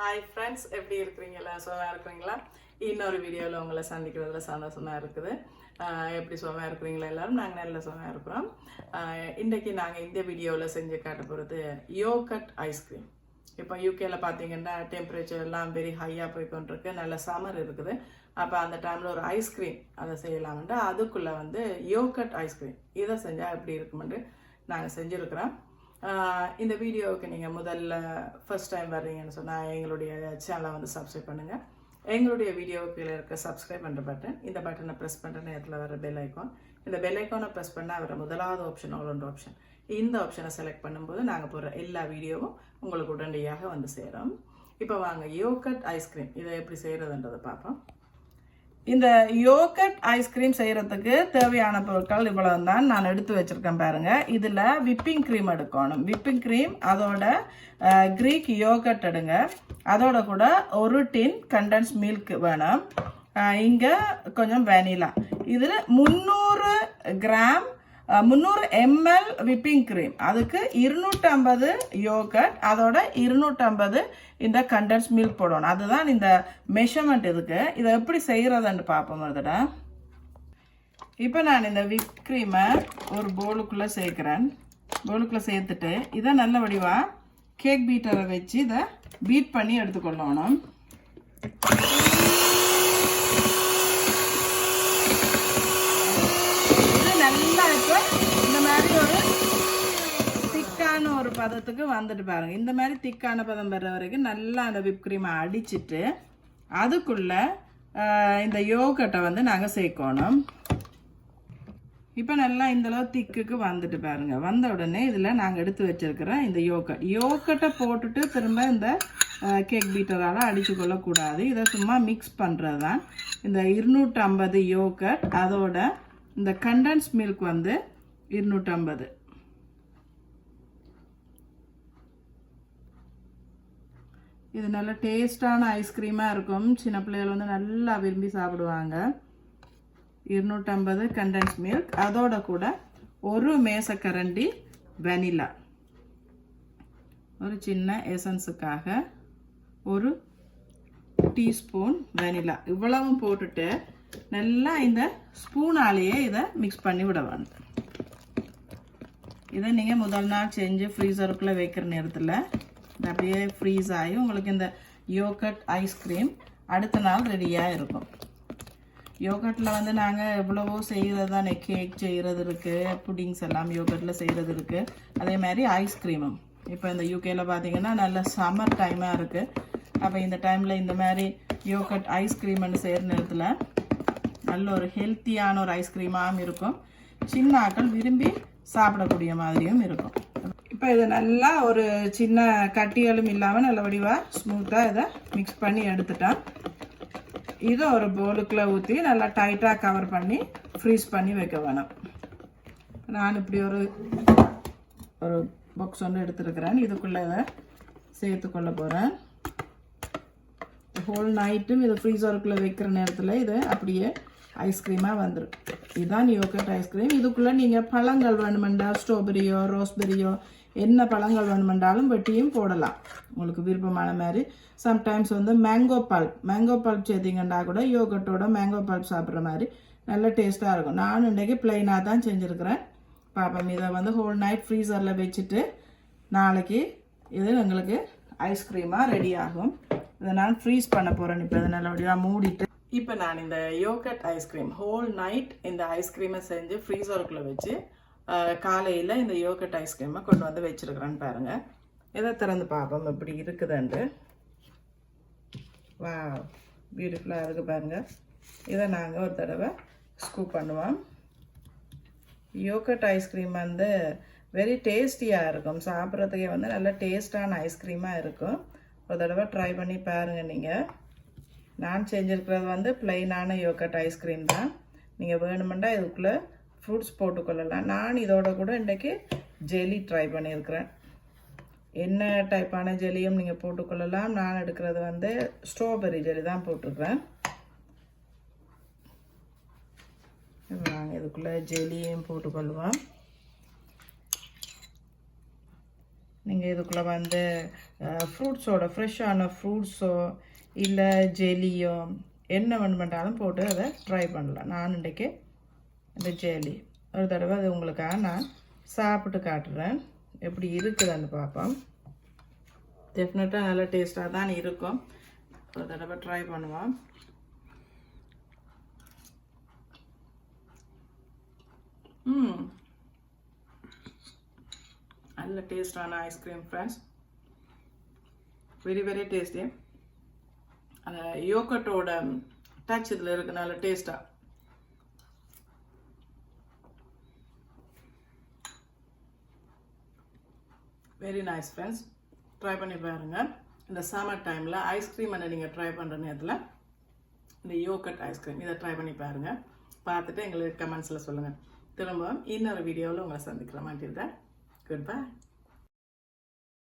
Hi friends எப்படி இருக்கிறீங்களா? சுகமாக இருக்கிறீங்களா? இன்னொரு வீடியோவில் உங்களை சந்திக்கிறதுல சந்தோஷமாக இருக்குது. எப்படி சுகமாக இருக்கிறீங்களா எல்லாரும்? நாங்கள் நல்ல சுகமாக இருக்கிறோம். இன்றைக்கி நாங்கள் இந்த வீடியோவில் செஞ்சு காட்ட போகிறது யோகட் ஐஸ்கிரீம் இப்போ யூகேல பார்த்தீங்கன்னா டெம்பரேச்சர் எல்லாம் வெரி ஹையாக போய் கொண்டிருக்கு. நல்ல சம்மர் இருக்குது. அப்போ அந்த டைமில் ஒரு ஐஸ்கிரீம் அதை செய்யலாம்ன்ட்டு அதுக்குள்ளே வந்து யோகட் ஐஸ்கிரீம் இதை செஞ்சால் எப்படி இருக்குமென்று நாங்கள் செஞ்சுருக்கிறோம். இந்த வீடியோவுக்கு நீங்கள் முதல்ல ஃபர்ஸ்ட் டைம் வர்றீங்கன்னு சொன்னால் எங்களுடைய சேனலை வந்து சப்ஸ்கிரைப் பண்ணுங்கள் எங்களுடைய வீடியோவுக்கு கீழே இருக்க சப்ஸ்கிரைப் பண்ணுற பட்டன் இந்த பட்டனை ப்ரெஸ் பண்ணுற நேரத்தில் வர பெல் ஐக்கான் இந்த பெல் ஐக்கானை ப்ரெஸ் பண்ணால் வர முதலாவது ஆப்ஷன் ஆல் ஆப்ஷன் இந்த ஆப்ஷனை செலக்ட் பண்ணும்போது நாங்கள் போடுற எல்லா வீடியோவும் உங்களுக்கு உடனடியாக வந்து சேரும். இப்போ வாங்க யோகட் ஐஸ்கிரீம் இதை எப்படி செய்கிறதுன்றதை பார்ப்போம். இந்த யோகட் ஐஸ்கிரீம் செய்கிறதுக்கு தேவையான பொருட்கள் இவ்வளவு தான் நான் எடுத்து வச்சிருக்கேன் பாருங்கள் இதில் விப்பிங் க்ரீம் எடுக்கணும். விப்பிங் க்ரீம் அதோட க்ரீக் யோகட் எடுங்க. அதோட கூட ஒரு டின் கண்டன்ஸ் மில்க் வேணும். இங்கே கொஞ்சம் வெனிலா இதில் முந்நூறு கிராம் முந்நூறு எம்எல் விப்பிங் க்ரீம் அதுக்கு இருநூற்றம்பது யோகட் அதோட இருநூற்றம்பது இந்த கண்டன்ஸ் மில்க் போடணும். அதுதான் இந்த மெஷர்மெண்ட் இதுக்கு. இதை எப்படி செய்கிறதுன்னு பார்ப்போம் அதோட இப்போ நான் இந்த விப் க்ரீமை ஒரு போலுக்குள்ளே சேர்க்குறேன். பவுலுக்குள்ளே சேர்த்துட்டு இதை நல்ல வடிவாக கேக் பீட்டரை வச்சு இதை பீட் பண்ணி எடுத்துக்கொள்ளணும் இது நல்லா இப்போ இந்த மாதிரி ஒரு திக்கான ஒரு பதத்துக்கு வந்துட்டு பாருங்க. இந்த மாதிரி திக்கான பதம் வர்ற வரைக்கும் நல்லா அந்த விப் க்ரீமை அடிச்சிட்டு அதுக்குள்ள இந்த யோகட்டை வந்து நாங்கள் சேர்க்கணும். இப்போ நல்லா இந்த அளவு திக்குக்கு வந்துட்டு பாருங்க. வந்த உடனே இதில் நாங்கள் எடுத்து வச்சிருக்கிற இந்த யோகட் யோகட்டை போட்டுட்டு திரும்ப இந்த கேக் பீட்டரால் அடித்து கொள்ளக்கூடாது. இதை சும்மா மிக்ஸ் பண்ணுறது தான் இந்த இருநூற்றம்பது யோகட் அதோட இந்த கண்டன்ஸ் மில்க் வந்து இருநூற்றம்பது. இது நல்ல டேஸ்டான ஐஸ்கிரீமாக இருக்கும். சின்ன பிள்ளைகள் வந்து நல்லா விரும்பி சாப்பிடுவாங்க. இருநூற்றம்பது கண்டன்ஸ் மில்க் அதோட கூட ஒரு மேசக்கரண்டி வெனிலா ஒரு சின்ன எசன்ஸுக்காக ஒரு டீஸ்பூன் வெனிலா இவ்வளவும் போட்டுட்டு நல்லா இந்த ஸ்பூனாலேயே இதை மிக்ஸ் பண்ணி விட வேணும் இதை நீங்கள் முதல் நாள் செஞ்சு ஃப்ரீசருக்குள்ளே வைக்கிற நேரத்தில் இது அப்படியே ஃப்ரீஸ் ஆகி உங்களுக்கு இந்த யோகட் ஐஸ்கிரீம் அடுத்த நாள் ரெடியாக இருக்கும். யோகட்டில் வந்து நாங்கள் எவ்வளவோ செய்கிறது தானே கேக் செய்கிறது இருக்குது புடிங்ஸ் எல்லாம் யோகட்டில் செய்கிறது இருக்குது அதே மாதிரி ஐஸ்கிரீமும் இப்போ இந்த யூகேல பார்த்தீங்கன்னா நல்ல சம்மர் டைமாக இருக்குது அப்போ இந்த டைமில் இந்த மாதிரி யோகட் ஐஸ்கிரீம்னு செய்கிற நேரத்தில் நல்ல ஒரு ஹெல்த்தியான ஒரு ஐஸ்கிரீமாகவும் இருக்கும். சின்ன ஆட்கள் விரும்பி சாப்பிடக்கூடிய மாதிரியும் இருக்கும். இப்போ இதை நல்லா ஒரு சின்ன கட்டிகளும் இல்லாமல் நல்ல வடிவாக ஸ்மூத்தாக இதை மிக்ஸ் பண்ணி எடுத்துட்டேன் இதை ஒரு பவுலுக்குள்ளே ஊற்றி நல்லா டைட்டாக கவர் பண்ணி ஃப்ரீஸ் பண்ணி வைக்க வேணும். நான் இப்படி ஒரு ஒரு பாக்ஸ் ஒன்று எடுத்துருக்கிறேன். இதுக்குள்ளே இதை சேர்த்துக்கொள்ள போகிறேன் ஹோல் நைட்டும் இதை ஃப்ரீசருக்குள்ளே வைக்கிற நேரத்தில் இதை அப்படியே ஐஸ்கிரீமாக வந்துடும் இதுதான் யோகட் ஐஸ்கிரீம் இதுக்குள்ளே நீங்கள் பழங்கள் வேணுமெண்டா ஸ்ட்ராபெரியோ ரோஸ்பெரியோ என்ன பழங்கள் வேணுமெண்டாலும் வெட்டியும் போடலாம். உங்களுக்கு விருப்பமான மாதிரி. சம்டைம்ஸ் வந்து மேங்கோ பல்ப் மேங்கோ பல்ப் சேர்த்திங்கன்னா கூட யோகட்டோட மேங்கோ பல்ப் சாப்பிட்ற மாதிரி நல்ல டேஸ்ட்டாக இருக்கும். நான் இன்றைக்கி ப்ளைனாக தான் செஞ்சுருக்கிறேன். பாப்பம் இதை வந்து ஹோல் நைட் ஃப்ரீசரில் வச்சுட்டு நாளைக்கு இது எங்களுக்கு ஐஸ்கிரீமாக ரெடி ஆகும். இதை நான் ஃப்ரீஸ் பண்ண போகிறேன் இப்போ இதை நல்லபடியாக மூடிட்டு இப்போ நான் இந்த யோகட் ஐஸ்கிரீம் ஹோல் நைட் இந்த ஐஸ்கிரீமை செஞ்சு ஃப்ரீசருக்குள்ளே வச்சு காலையில் இந்த யோகட் ஐஸ்கிரீமை கொண்டு வந்து வச்சுருக்குறேன்னு பாருங்கள் இதை திறந்து பார்ப்போம் எப்படி இருக்குதுன்ட்டு. வா பியூட்டிஃபுல்லாக இருக்குது பாருங்கள் இதை நாங்கள் ஒரு தடவை ஸ்கூப் பண்ணுவோம். யோகட் ஐஸ்கிரீம் வந்து வெரி டேஸ்டியாக இருக்கும். சாப்பிட்றதுக்கே வந்து நல்ல டேஸ்டான ஐஸ்கிரீமாக இருக்கும். ஒரு தடவை ட்ரை பண்ணி பாருங்கள் நீங்கள் நான் செஞ்சுருக்கிறது வந்து பிளெயினான யோகட் ஐஸ்கிரீம் தான். நீங்கள் வேணுமெண்டா இதுக்குள்ளே ஃப்ரூட்ஸ் போட்டுக்கொள்ளலாம். நான் இதோட கூட இன்றைக்கி ஜெலி ட்ரை பண்ணியிருக்கிறேன். என்ன டைப்பான ஜெலியும் நீங்கள் போட்டுக்கொள்ளலாம். நான் எடுக்கிறது வந்து ஸ்ட்ராபெரி ஜெலி தான் போட்டுக்கிறேன். நாங்கள் இதுக்குள்ளே ஜெலியும் போட்டுக்கொள்வோம். நீங்கள் இதுக்குள்ளே வந்து ஃப்ரூட்ஸோட ஃப்ரெஷ்ஷான ஃப்ரூட்ஸோ இல்லை ஜெலியோ என்ன வேணுமெண்டாலும் போட்டு அதை ட்ரை பண்ணலாம். நான் இன்றைக்கு இந்த ஜெலி. ஒரு தடவை அது உங்களுக்காக நான் சாப்பிட்டு காட்டுறேன். எப்படி இருக்குதுன்னு பார்ப்போம். டெஃபினட்டாக நல்ல டேஸ்ட்டாக தான் இருக்கும். ஒரு தடவை ட்ரை பண்ணுவோம். ம். நல்ல டேஸ்டான ice cream friends very very tasty அந்த யோகட்டோட டச் இதில் இருக்கனால நல்ல டேஸ்ட்டாக வெரி நைஸ் ஃப்ரெண்ட்ஸ் ட்ரை பண்ணி பாருங்கள் இந்த சம்மர் டைமில் ஐஸ்கிரீம் என்ன நீங்கள் ட்ரை பண்ணுற நேரத்தில் இந்த யோகட் ஐஸ்கிரீம் இதை ட்ரை பண்ணி பாருங்கள் பார்த்துட்டு எங்களுக்கு கமெண்ட்ஸில் சொல்லுங்கள் திரும்ப இன்னொரு வீடியோவில் உங்களை சந்திக்கிற மாட்டேன் குட் பை